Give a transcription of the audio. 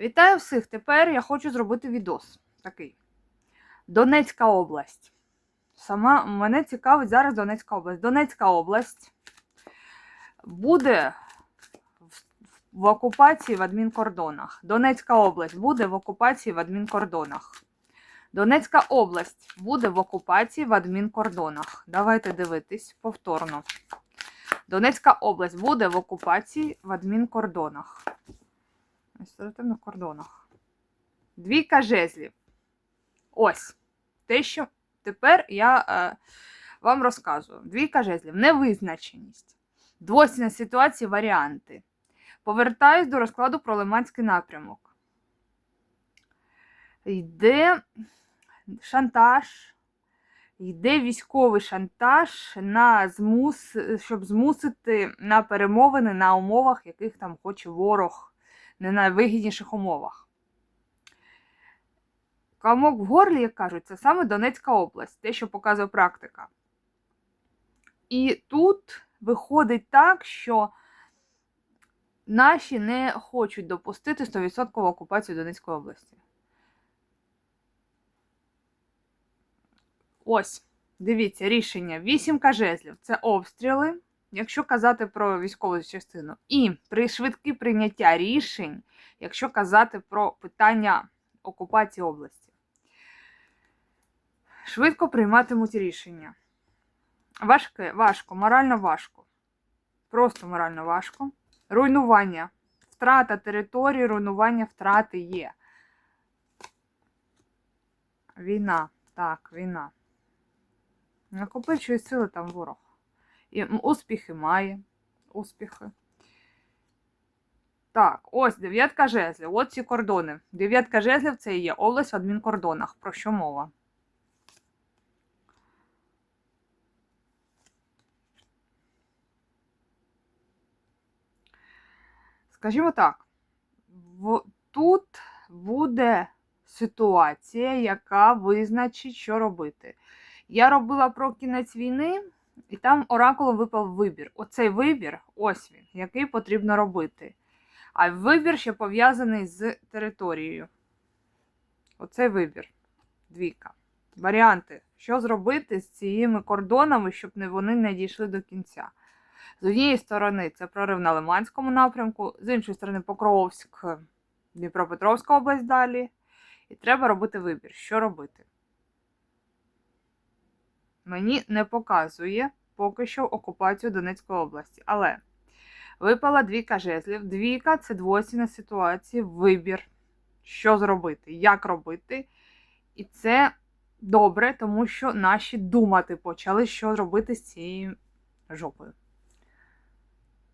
Вітаю всіх! Тепер я хочу зробити відос такий. Донецька область. Сама мене цікавить зараз Донецька область. Донецька область буде в, окупації в адмінкордонах. Донецька область буде в окупації в адмінкордонах. Донецька область буде в окупації в адмінкордонах. Давайте дивитись повторно. Донецька область буде в окупації в адмінкордонах. Адміністративних кордонах. Двійка жезлів. Ось. Те, що тепер я е, вам розказую. Двійка жезлів. Невизначеність. Двосіння ситуації варіанти. Повертаюсь до розкладу про Лиманський напрямок. Йде шантаж. Йде військовий шантаж на змус, щоб змусити на перемовини на умовах, яких там хоче ворог не на вигідніших умовах. Камок в горлі, як кажуть, це саме Донецька область, те, що показує практика. І тут виходить так, що наші не хочуть допустити 100% окупацію Донецької області. Ось, дивіться, рішення. Вісімка жезлів це обстріли якщо казати про військову частину, і при швидкі прийняття рішень, якщо казати про питання окупації області, швидко прийматимуть рішення. Важке, важко, морально важко. Просто морально важко. Руйнування. Втрата території, руйнування втрати є. Війна. Так, війна. Накопичує сили там ворог. Успіхи має. Успіхи. Так, ось дев'ятка жезлів. От ці кордони. Дев'ятка жезлів це є область в адмінкордонах. Про що мова? Скажімо так, тут буде ситуація, яка визначить, що робити. Я робила про кінець війни. І там оракулом випав вибір. Оцей вибір, ось він, який потрібно робити. А вибір ще пов'язаний з територією. Оцей вибір. Двійка. Варіанти, що зробити з цими кордонами, щоб вони не дійшли до кінця. З однієї сторони, це прорив на Лиманському напрямку, з іншої сторони, Покровськ, Дніпропетровська область далі. І треба робити вибір, що робити мені не показує поки що окупацію Донецької області. Але випала двійка жезлів. Двійка це двосіна ситуація, вибір, що зробити, як робити. І це добре, тому що наші думати почали, що робити з цією жопою.